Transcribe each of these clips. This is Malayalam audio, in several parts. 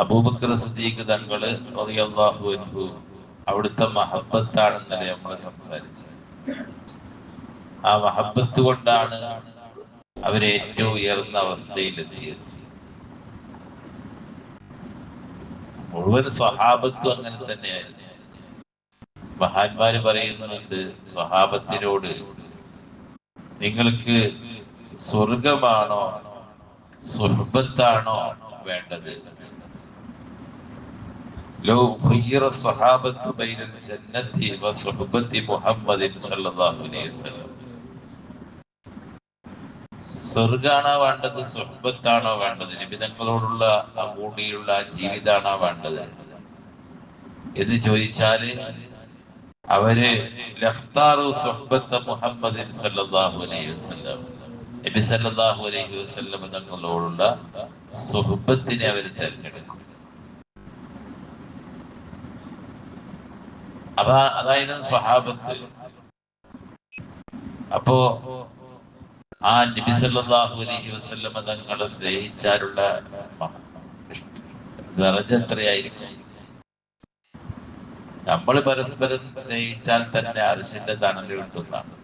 അബൂബക്കർ സിദ്ദീഖ് തങ്ങൾ അവിടുത്തെ മഹബത്താണെന്നല്ലേ നമ്മൾ സംസാരിച്ചത്. ആ മഹബത്ത് കൊണ്ടാണ് അവരെ ഏറ്റവും ഉയർന്ന അവസ്ഥയിലെത്തിയത്. മുഴുവൻ സ്വഹാബത്തും അങ്ങനെ തന്നെയായിരുന്നു. മഹാന്മാര് പറയുന്നുണ്ട് സ്വഹാബത്തിനോട് നിങ്ങൾക്ക് സ്വർഗമാണോ സുഹൃബത്താണോ വേണ്ടത്? ലോ الصحابة بين الجنة وصحبة محمد صلى الله عليه وسلم സ്വർഗാണോ വേണ്ടത് സുഹബത്താണോ വേണ്ടത്? നിബിതങ്ങളോടുള്ള കൂടിയുള്ള ജീവിതമാണോ വേണ്ടത്? എന്ന് ചോദിച്ചാൽ അവർ മുഹമ്മദിൻ സല്ലല്ലാഹു അലൈഹി വസല്ലം. നബി സല്ലല്ലാഹു അലൈഹി വസല്ലം തങ്ങളോടുള്ള സുഹബത്തിനെ അവർ തിരഞ്ഞെടുക്കും. അതാ അതായിരുന്നു സ്വഹാബത്ത്. അപ്പോ ആ നബി സല്ലല്ലാഹു അലൈഹി വസല്ലമ തങ്ങളെ സ്നേഹിച്ചാലുള്ള നിറഞ്ഞ എത്രയായിരിക്കും നമ്മൾ പരസ്പരം സ്നേഹിച്ചാൽ തന്നെ അർഷിന്റെ തണൽ കിട്ടുന്നതാണ്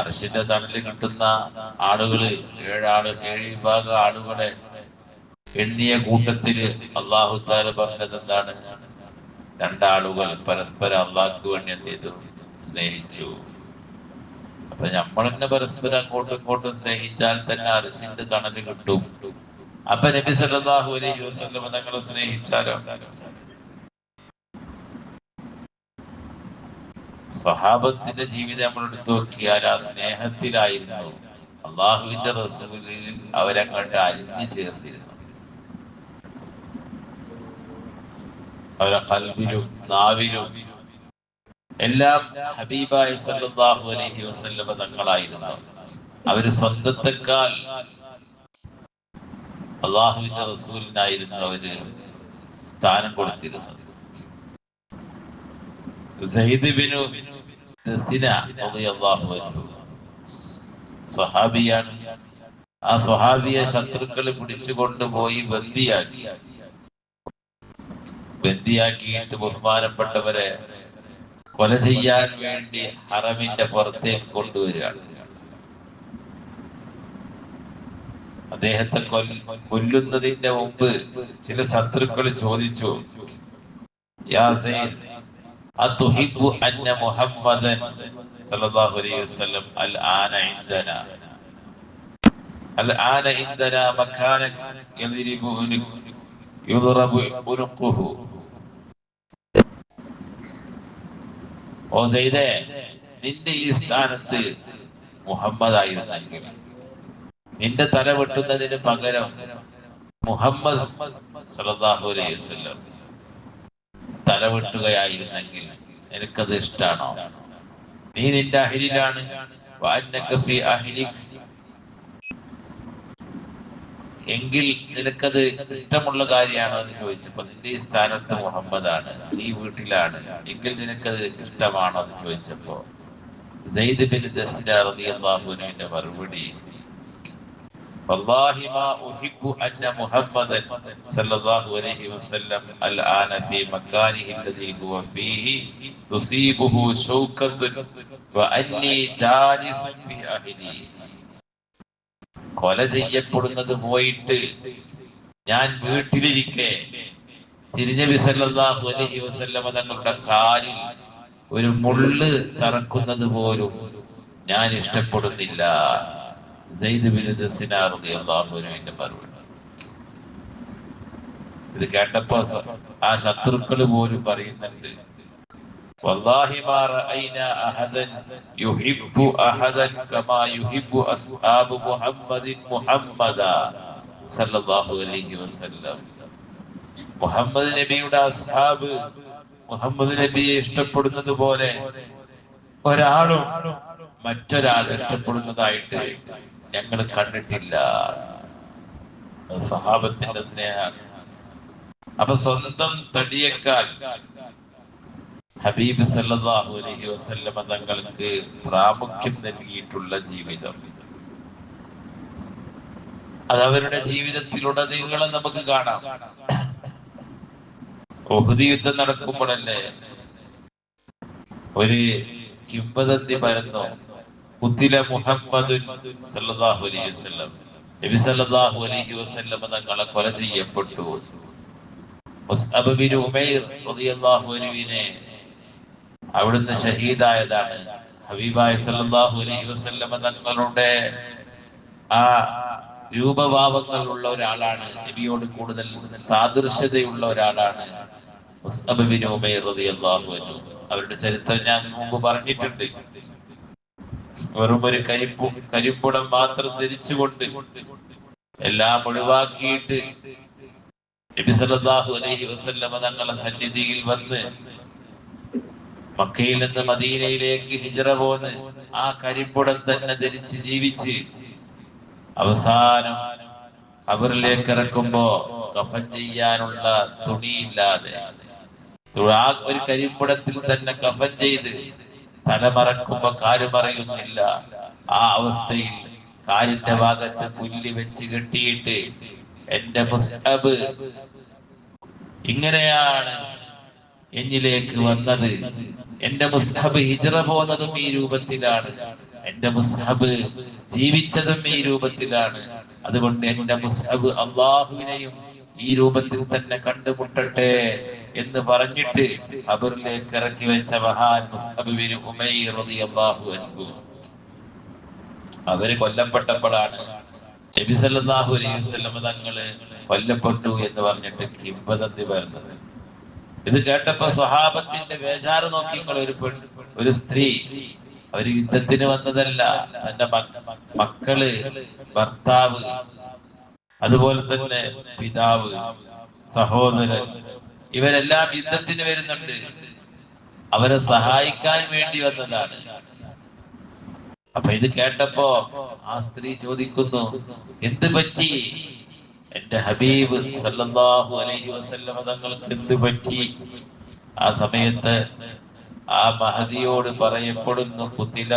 അർഷിന്റെ തണൽ കിട്ടുന്ന ആളുകൾ ഏഴാൾ ഏഴ് വിഭാഗം ആളുകളെ എണ്ണിയ കൂട്ടത്തിൽ അള്ളാഹു താല പറഞ്ഞത് എന്താണ് രണ്ടാളുകൾ പരസ്പരം അള്ളാഹ്ക്ക് വേണ്ടി എന്ത് ചെയ്തു? സ്നേഹിച്ചു. അപ്പൊ നമ്മൾ തന്നെ പരസ്പരം അങ്ങോട്ടും ഇങ്ങോട്ടും സ്നേഹിച്ചാൽ തന്നെ അരിശിന്റെ തണൽ കിട്ടും. അപ്പൊ നബി സല്ലല്ലാഹു അലൈഹി വസല്ലം തങ്ങളെ സ്നേഹിച്ചാലോ? സ്വഹാബത്തിന്റെ ജീവിതം നമ്മൾ എടുത്തു നോക്കിയാൽ ആ സ്നേഹത്തിലായിരുന്നു. അള്ളാഹുവിന്റെ റസൂലിൽ അവരങ്ങോട്ട് അലിഞ്ഞു ചേർന്നിരുന്നു അവരെ കൽവിലും നാവിലും എല്ലാം ഹബീബായി സല്ലാഹു അലഹി വസല്ലം തങ്ങളായിരുന്നു അവർ സ്വന്തത്തെക്കാൾ അള്ളാഹുവിന്റെ റസൂലിനായിരുന്നു അവർ സ്ഥാനം കൊടുത്തിരുന്നത്. സ്വഹാബിയാണ്. ആ സ്വഹാബിയെ ശത്രുക്കൾ പിടിച്ചു കൊണ്ടുപോയി ബന്ദിയാക്കിയിട്ട് ബഹുമാനപ്പെട്ടവരെ കൊല ചെയ്യാൻ വേണ്ടി ഹറമിന്റെ പുറത്തേക്ക് കൊണ്ടുവരികയാണ്. അദ്ദേഹത്തെ കൊല്ല കൊല്ലുന്നതിന്റെ മുമ്പ് ചില ശത്രുക്കൾ ചോദിച്ചു അന്ന മുഹമ്മദൻ സല്ലല്ലാഹു അലൈഹി വസല്ലം അൽ ആന അൽ ആന ഓ നിന്റെ ഈ സ്ഥാനത്ത് മുഹമ്മദ് ആയിരുന്നെങ്കിൽ നിന്റെ തല വെട്ടുന്നതിന് പകരം മുഹമ്മദ് സലതാഹു അലൈഹി വസല്ലം തല വെട്ടുകയായിരുന്നെങ്കിൽ നിനക്കത് ഇഷ്ടാണോ നീ നിന്റെ അഹ്ലിക്. എങ്കിൽ നിനക്കത് ഇഷ്ടമുള്ള കാര്യമാണോ എന്ന് ചോദിച്ചപ്പോ നിന്റെ ഈ സ്ഥാനത്ത് മുഹമ്മദാണ് നീ വീട്ടിലാണ് എങ്കിൽ നിനക്കത് ഇഷ്ടമാണോ എന്ന് ചോദിച്ചപ്പോ സെയ്ദ് ബിൻ ദസ്ന റളിയല്ലാഹു അൻഹുവിന്റെ മറുപടി والله ما أحب أن محمدا صلى الله عليه وسلم الآن في مكانه الذي هو فيه تصيبه شوكة وأني جالس في أهلي കൊല ചെയ്യപ്പെടുന്നത് പോയിട്ട് ഞാൻ വീട്ടിലിരിക്കെ തിരിഞ്ഞ സല്ലല്ലാഹു അലൈഹി വസല്ലമ തങ്ങളുടെ കാലിൽ ഒരു മുള്ള് തറക്കുന്നത് പോലും ഞാൻ ഇഷ്ടപ്പെടുന്നില്ല. ഇത് കേട്ടപ്പോ ആ ശത്രുക്കൾ പോലും പറയുന്നുണ്ട് والله ما رأينا أحدا يحب أحدا كما يحب أصحاب محمد محمدا صلى الله عليه وسلم മുഹമ്മദ് നബിയുടെ അസ്ഹാബ് മുഹമ്മദ് നബിയെ ഇഷ്ടപ്പെടുന്നത് പോലെ ഒരാളും മറ്റൊരാൾ ഇഷ്ടപ്പെടുന്നതായിട്ട് ഞങ്ങൾ കണ്ടിട്ടില്ല അത് സഹാബത്തിന്റെ സ്നേഹമാണ് അപ്പൊ സ്വന്തം തടിയേക്കാൾ ഹബീബ് സല്ലാഹു അലഹി വസല്ലമ തങ്ങൾക്ക് പ്രാമുഖ്യം നൽകിയിട്ടുള്ള ജീവിതം. അത് അവരുടെ ജീവിതത്തിലുടനീളം നമുക്ക് കാണാം. ഒഹുദി യുദ്ധം നടക്കുമ്പോഴല്ലേ ഒരു കിംബദന്തി പരന്നു? കുത്തില മുഹമ്മദ് സല്ലാഹു അലൈഹി വസല്ലം. നബി സല്ലാഹു അലൈഹി വസല്ലമ തങ്ങളെ കൊല ചെയ്യപ്പെട്ടു. ഉമൈർ റളിയല്ലാഹു അൻഹുവിനെ അവിടുന്ന് ഷഹീദായതാണ് ഹബീബായ സല്ലല്ലാഹു അലൈഹി വസല്ലമ തങ്ങളുടെ ആ രൂപഭാവങ്ങൾ ഉള്ള ഒരാളാണ്. നബിയോട് കൂടുതൽ സാദൃശ്യതയുള്ള ഒരാളാണ്. അവരുടെ ചരിത്രം ഞാൻ മുമ്പ് പറഞ്ഞിട്ടുണ്ട്. വെറും ഒരു കരിപ്പു കരിപ്പുടം മാത്രം ധരിച്ചുകൊണ്ട് എല്ലാം ഒഴിവാക്കിയിട്ട് നബി സല്ലല്ലാഹു അലൈഹി വസല്ലമ തങ്ങളുടെ സന്നിധിയിൽ വന്ന് മക്കയിൽ നിന്ന് മദീനയിലേക്ക് ഹിജറ പോന്ന് ആ കരിപ്പുടം തന്നെ ധരിച്ച് ജീവിച്ച് അവസാനം അവരിലേക്ക് ഇറക്കുമ്പോ കഫൻ ചെയ്യാനുള്ള തുണിയില്ലാതെ ആ ഒരു കരിപ്പുടത്തിൽ തന്നെ കഫൻ ചെയ്ത് തല മറക്കുമ്പോ കാൽ ആ അവസ്ഥയിൽ കാലിന്റെ ഭാഗത്ത് പുല്ല് വെച്ച് കെട്ടിയിട്ട് എന്റെ മുസ്ഹബ് ഇങ്ങനെയാണ് എന്നിലേക്ക് വന്നത്. എന്റെ മുസ്ഹബ് ഹിജറ പോന്നതും ഈ രൂപത്തിലാണ്. എന്റെ മുസ്ഹബ് ജീവിച്ചതും ഈ രൂപത്തിലാണ്. അതുകൊണ്ട് എന്റെ മുസ്ഹബ് അള്ളാഹുവിനെയും ഈ രൂപത്തിൽ തന്നെ കണ്ടുമുട്ടട്ടെ എന്ന് പറഞ്ഞിട്ട് ഖബറിലേക്ക് ഇറക്കി വെച്ച മഹാൻ മുസ്ഹബിന് ഉമൈർ അള്ളാഹു അനുഭവം അവർ കൊല്ലപ്പെട്ടപ്പോഴാണ് നബി സല്ലല്ലാഹു അലൈഹി വസല്ലം തങ്ങൾ കൊല്ലപ്പെട്ടു എന്ന് പറഞ്ഞിട്ട് കിംബദന്തി വരുന്നത് ഇത് കേട്ടപ്പോ സ്വഹാബത്തിന്റെ ബേജാറ് നോക്കി നിങ്ങൾ ഒരു പെൺ ഒരു സ്ത്രീ അവർ യുദ്ധത്തിന് വന്നതല്ല തന്റെ മക്ക- മക്കൾ ഭർത്താവ് അതുപോലെ തന്നെ പിതാവ് സഹോദരൻ ഇവരെല്ലാം യുദ്ധത്തിന് വരുന്നുണ്ട്. അവരെ സഹായിക്കാൻ വേണ്ടി വന്നതാണ്. അപ്പൊ ഇത് കേട്ടപ്പോ ആ സ്ത്രീ ചോദിക്കുന്നു എന്ത് പറ്റി? എന്റെ ഹബീബ് സല്ലല്ലാഹു അലൈഹി വസല്ലമ തങ്ങൾക്ക് എന്ത് പറ്റി? ആ സമയത്ത് ആ മഹദിയോട് പറയപ്പെടുന്നു കുത്തില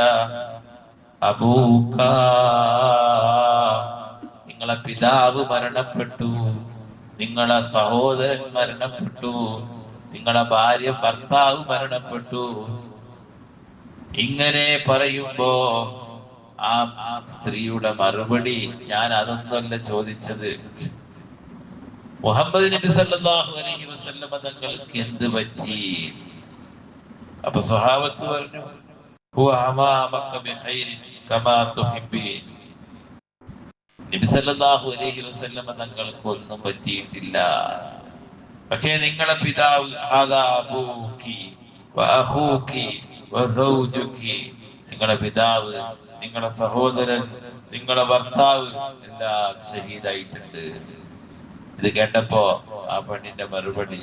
അബൂക്ക നിങ്ങളെ പിതാവ് മരണപ്പെട്ടു നിങ്ങളെ സഹോദരൻ മരണപ്പെട്ടു നിങ്ങളെ ഭാര്യ ഭർത്താവ് മരണപ്പെട്ടു. ഇങ്ങനെ പറയുമ്പോ ആ സ്ത്രീയുടെ മറുപടി ഞാൻ അതൊന്നുമല്ല ചോദിച്ചത്. മുഹമ്മദ് നബി സല്ലല്ലാഹു അലൈഹി വസല്ലമ തങ്ങൾക്ക് എന്ത് പറ്റി? അപ്പൊ സ്വഹാബത്ത് പറഞ്ഞു. നബി സല്ലല്ലാഹു അലൈഹി വസല്ലമ തങ്ങൾക്ക് ഒന്നും പറ്റിയിട്ടില്ല. പക്ഷേ നിങ്ങളെ പിതാവ് നിങ്ങളെ പിതാവ് നിങ്ങളെ സഹോദരൻ നിങ്ങളെ ഭർത്താവ് എല്ലാം ഷഹീദായിട്ടുണ്ട്. ഇത് കേട്ടപ്പോ ആ പെണ്ണിന്റെ മറുപടി.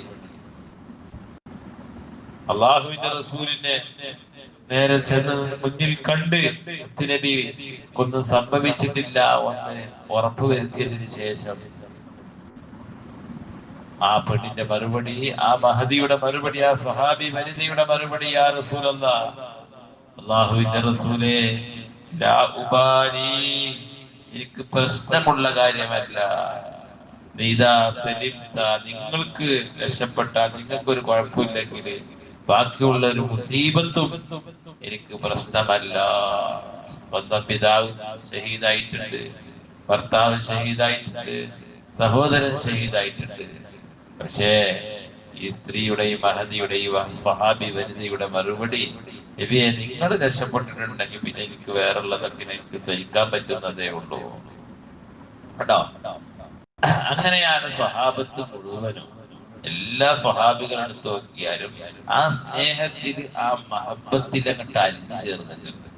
അള്ളാഹുവിന്റെ റസൂലിനെ നേരെ ചെന്ന് മുന്നിൽ കണ്ട് നബി ഒന്നും സംഭവിച്ചിട്ടില്ല ഒന്ന് ഉറപ്പുവരുത്തിയതിന് ശേഷം ആ പെണ്ണിന്റെ മറുപടി ആ മഹദിയുടെ മറുപടി ആ സ്വഹാബി വനിതയുടെ മറുപടി ആ റസൂലല്ല അള്ളാഹുവിന്റെ റസൂലേ ലാ ഉബാലി എനിക്ക് പ്രശ്നമുള്ള കാര്യമല്ല. നിങ്ങൾക്ക് രക്ഷപ്പെട്ടാൽ നിങ്ങൾക്ക് ഒരു കുഴപ്പമില്ലെങ്കിൽ ബാക്കിയുള്ള ഒരു മുസീബത്തും എനിക്ക് പ്രശ്നമല്ല. സ്വന്തം പിതാവ് ഷഹീദായിട്ടുണ്ട്. ഭർത്താവ് ഷഹീദായിട്ടുണ്ട്. സഹോദരൻ ഷഹീദായിട്ടുണ്ട്. പക്ഷേ ഈ സ്ത്രീയുടെയും മഹതിയുടെയും സഹാബി വനിതയുടെ മറുപടി. ഇവയെ നിങ്ങൾ രക്ഷപ്പെട്ടിട്ടുണ്ടെങ്കിൽ പിന്നെ എനിക്ക് വേറുള്ളതൊക്കെ എനിക്ക് സഹിക്കാൻ പറ്റുന്നതേ ഉള്ളൂ. കേട്ടോ? അങ്ങനെയാണ് സ്വഹാബത്ത് മുഴുവനും. എല്ലാ സ്വഹാബികളും എടുത്തു നോക്കിയാലും ആ സ്നേഹത്തിൽ ആ മഹബത്തിൽ അങ്ങോട്ട് അലിഞ്ഞു ചേർന്നിട്ടുണ്ട്.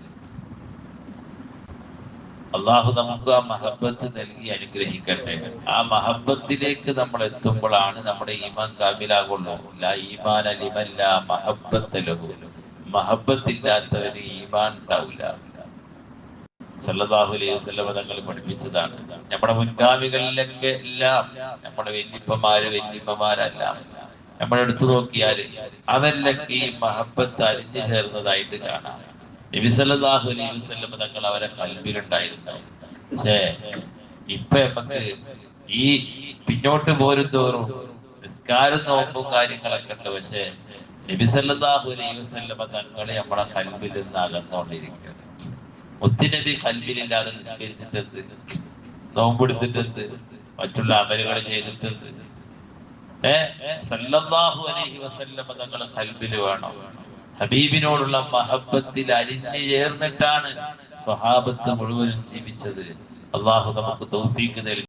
അള്ളാഹു നമുക്ക് ആ മഹബത്ത് നൽകി അനുഗ്രഹിക്കട്ടെ. ആ മഹബത്തിലേക്ക് നമ്മൾ എത്തുമ്പോഴാണ് നമ്മുടെ ഈമാൻ കാമിലാകുള്ളൂ. ഈമാൻ മഹബത്തില്ലാത്തവന് ഈമാൻ ഉണ്ടാവില്ല. സല്ലല്ലാഹു അലൈഹി വസല്ലമ തങ്ങൾ പഠിപ്പിച്ചതാണ്. നമ്മുടെ മുൻഗാമികളിലൊക്കെ എല്ലാം നമ്മുടെ വല്യപ്പമാര് വല്യമ്മമാരെല്ലാം. നമ്മൾ എടുത്തു നോക്കിയാൽ അവരിലൊക്കെ ഈ മഹബത്ത് അരിഞ്ഞു ചേർന്നതായിട്ട് കാണാം. നബി സല്ലല്ലാഹു അലൈഹി വസല്ലമ തങ്ങൾ അവരെ കൽവിലുണ്ടായിരുന്നു പക്ഷേ ഇപ്പൊ നമുക്ക് ഈ പിന്നോട്ട് പോരും തോറും നിസ്കാരം നോമ്പും കാര്യങ്ങളൊക്കെ ഉണ്ട്. പക്ഷെ നബിസല്ലാഹു അലൈഹി വസല്ലമ തങ്ങളെ നമ്മളെ കൽവിൽ നിന്ന് അകന്നുകൊണ്ടിരിക്കുന്നത് മുത്തുനബി കൽവിലില്ലാതെ നിസ്കരിച്ചിട്ടുണ്ട് നോമ്പെടുത്തിട്ടെന്ത്? മറ്റുള്ള അമലുകൾ ചെയ്തിട്ടുണ്ട് ഏഹ് സല്ലല്ലാഹു അലൈഹി വസല്ലമ തങ്ങൾ കൽവിൽ വേണം? ഹബീബിനോടുള്ള മഹബത്തിൽ അലിഞ്ഞു ചേർന്നിട്ടാണ് സ്വഹാബത്ത് മുഴുവനും ജീവിച്ചത്. അള്ളാഹു നമുക്ക് തൗഫീക്ക് നൽകി.